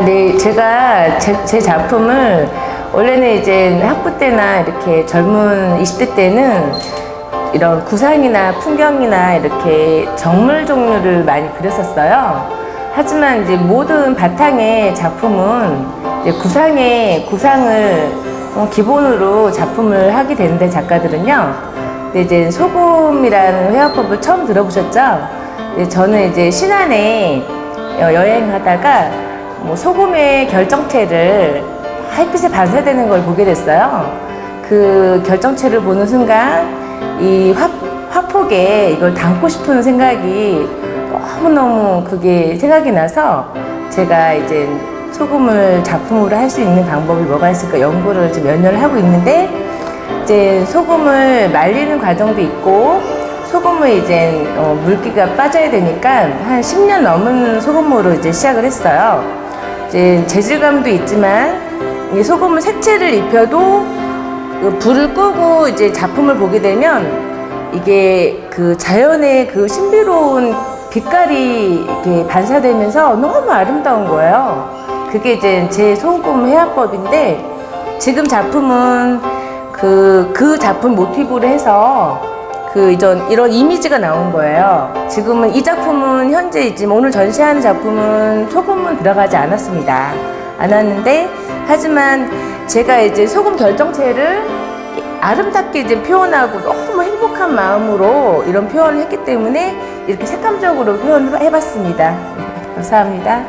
네. 제가 제, 제 작품을 원래는 이제 학부 때나 이렇게 젊은 20대 때는 이런 구상이나 풍경이나 이렇게 정물 종류를 많이 그렸었어요. 하지만 이제 모든 바탕의 작품은 이제 구상의 구상을 어, 기본으로 작품을 하게 되는데 작가들은요. 근데 이제 소금이라는 회화법을 처음 들어보셨죠? 저는 이제 신안에 여- 여행하다가 뭐 소금의 결정체를 햇빛에 반사되는 걸 보게 됐어요. 그 결정체를 보는 순간 이 화, 화폭에 이걸 담고 싶은 생각이 너무너무 그게 생각이 나서 제가 이제 소금을 작품으로 할 수 있는 방법이 뭐가 있을까 연구를 지금 몇 년을 하고 있는데 이제 소금을 말리는 과정도 있고 소금을 이제 어, 물기가 빠져야 되니까 한 10년 넘은 소금으로 이제 시작을 했어요. 이제 재질감도 있지만 이 소금을 색채를 입혀도 그 불을 끄고 이제 작품을 보게 되면 이게 그 자연의 그 신비로운 빛깔이 이렇게 반사되면서 너무 아름다운 거예요. 그게 이제 제 소금 회화법인데 지금 작품은 그, 그 작품 모티브로 해서 그 이전 이런 이미지가 나온 거예요. 지금은 이 작품은 현재 이제 오늘 전시하는 작품은 소금은 들어가지 않았습니다. 않았는데 하지만 제가 이제 소금 결정체를 아름답게 이제 표현하고 너무 행복한 마음으로 이런 표현을 했기 때문에 이렇게 색감적으로 표현을 해봤습니다. 감사합니다.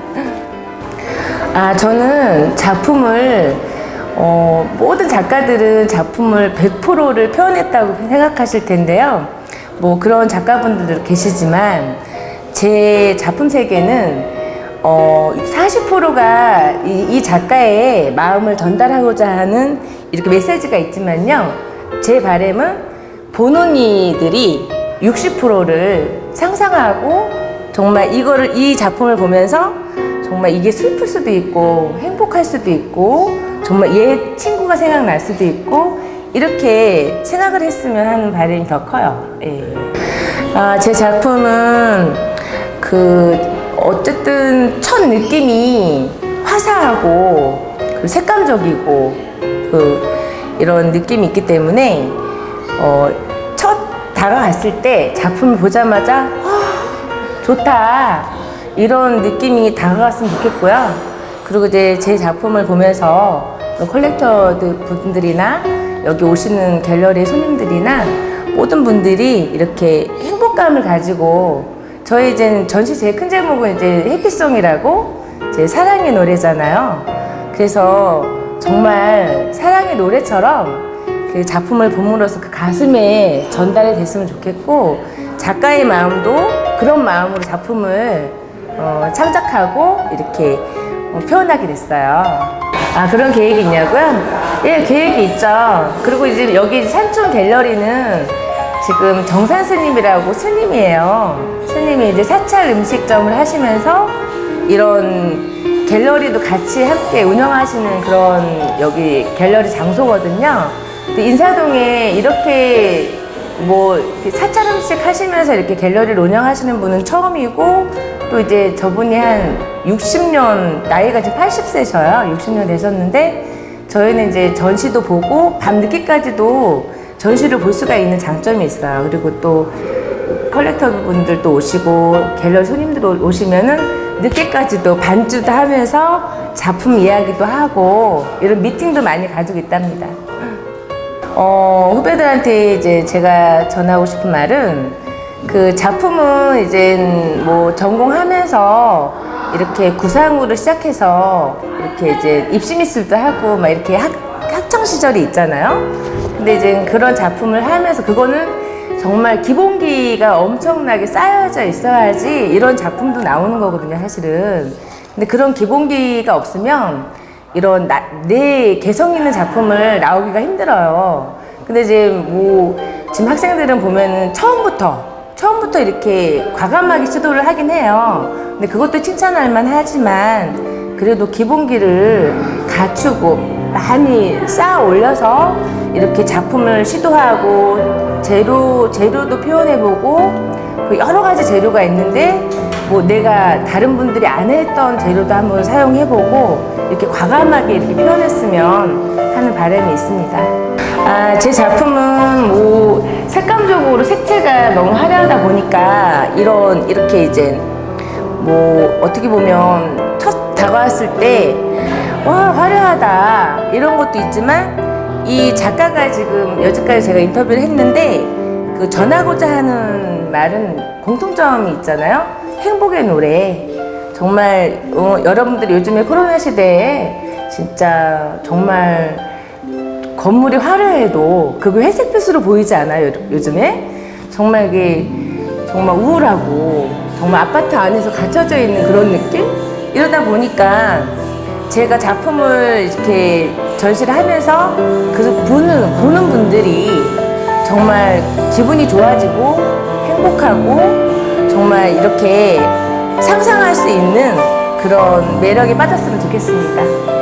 아, 저는 작품을, 어, 모든 작가들은 작품을 100%를 표현했다고 생각하실 텐데요. 뭐 그런 작가분들도 계시지만, 제 작품 세계는 어, 40%가 이, 이 작가의 마음을 전달하고자 하는 이렇게 메시지가 있지만요. 제 바람은 보는 이들이 60%를 상상하고 정말 이거를 이 작품을 보면서 정말 이게 슬플 수도 있고 행복할 수도 있고 정말 얘 친구가 생각날 수도 있고 이렇게 생각을 했으면 하는 바람이 더 커요. 예. 아, 제 작품은 그 어쨌든 첫 느낌이 화사하고 그 색감적이고 그 이런 느낌이 있기 때문에 어, 첫 다가갔을 때 작품을 보자마자 "아, 좋다 이런 느낌이 다가갔으면 좋겠고요. 그리고 이제 제 작품을 보면서 컬렉터 분들이나 여기 오시는 갤러리 손님들이나 모든 분들이 이렇게 행복감을 가지고 저희 이제 전시 제일 큰 제목은 이제 해피송이라고 제 사랑의 노래잖아요. 그래서 정말 사랑의 노래처럼 그 작품을 봄으로써 그 가슴에 전달이 됐으면 좋겠고 작가의 마음도 그런 마음으로 작품을 어, 창작하고 이렇게 어, 표현하게 됐어요. 아 그런 계획이 있냐고요? 예, 계획이 있죠. 그리고 이제 여기 산촌 갤러리는 지금 정산 스님이라고 스님이에요. 스님이 이제 사찰 음식점을 하시면서 이런 갤러리도 같이 함께 운영하시는 그런 여기 갤러리 장소거든요. 인사동에 이렇게 뭐 사찰 음식 하시면서 이렇게 갤러리를 운영하시는 분은 처음이고 또 이제 저분이 한 60년 나이가 지금 80세셔요. 60년 되셨는데 저희는 이제 전시도 보고 밤 늦게까지도 전시를 볼 수가 있는 장점이 있어요. 그리고 또 컬렉터 분들도 오시고 갤러리 손님들 오시면은 늦게까지도 반주도 하면서 작품 이야기도 하고 이런 미팅도 많이 가지고 있답니다. 어, 후배들한테 이제 제가 전하고 싶은 말은 그 작품은 이제 뭐 전공하면서 이렇게 구상으로 시작해서 이렇게 이제 입시 미술도 하고 막 이렇게 학, 학창 시절이 있잖아요. 근데 이제 그런 작품을 하면서 그거는 정말 기본기가 엄청나게 쌓여져 있어야지 이런 작품도 나오는 거거든요, 사실은. 근데 그런 기본기가 없으면 이런 나, 내 개성 있는 작품을 나오기가 힘들어요. 근데 이제 뭐 지금 학생들은 보면은 처음부터 처음부터 이렇게 과감하게 시도를 하긴 해요. 근데 그것도 칭찬할 만하지만 그래도 기본기를 갖추고 많이 쌓아 올려서 이렇게 작품을 시도하고 재료 재료도 표현해보고 그 여러 가지 재료가 있는데 뭐 내가 다른 분들이 안 했던 재료도 한번 사용해보고 이렇게 과감하게 이렇게 표현했으면 하는 바람이 있습니다. 아, 제 작품은 뭐 색감적으로 색채가 너무 화려하다 보니까 이런 이렇게 이제 뭐 어떻게 보면 첫 다가왔을 때 와 화려하다 이런 것도 있지만 이 작가가 지금 여지까지 제가 인터뷰를 했는데 그 전하고자 하는 말은 공통점이 있잖아요 행복의 노래. 정말 어, 여러분들이 요즘에 코로나 시대에 진짜 정말 건물이 화려해도 그게 회색 빛으로 보이지 않아요 요- 요즘에? 정말 이게 정말 우울하고 정말 아파트 안에서 갇혀져 있는 그런 느낌? 이러다 보니까 제가 작품을 이렇게 전시를 하면서 그 보는 보는 분들이 정말 기분이 좋아지고 행복하고 정말 이렇게 상상할 수 있는 그런 매력에 빠졌으면 좋겠습니다.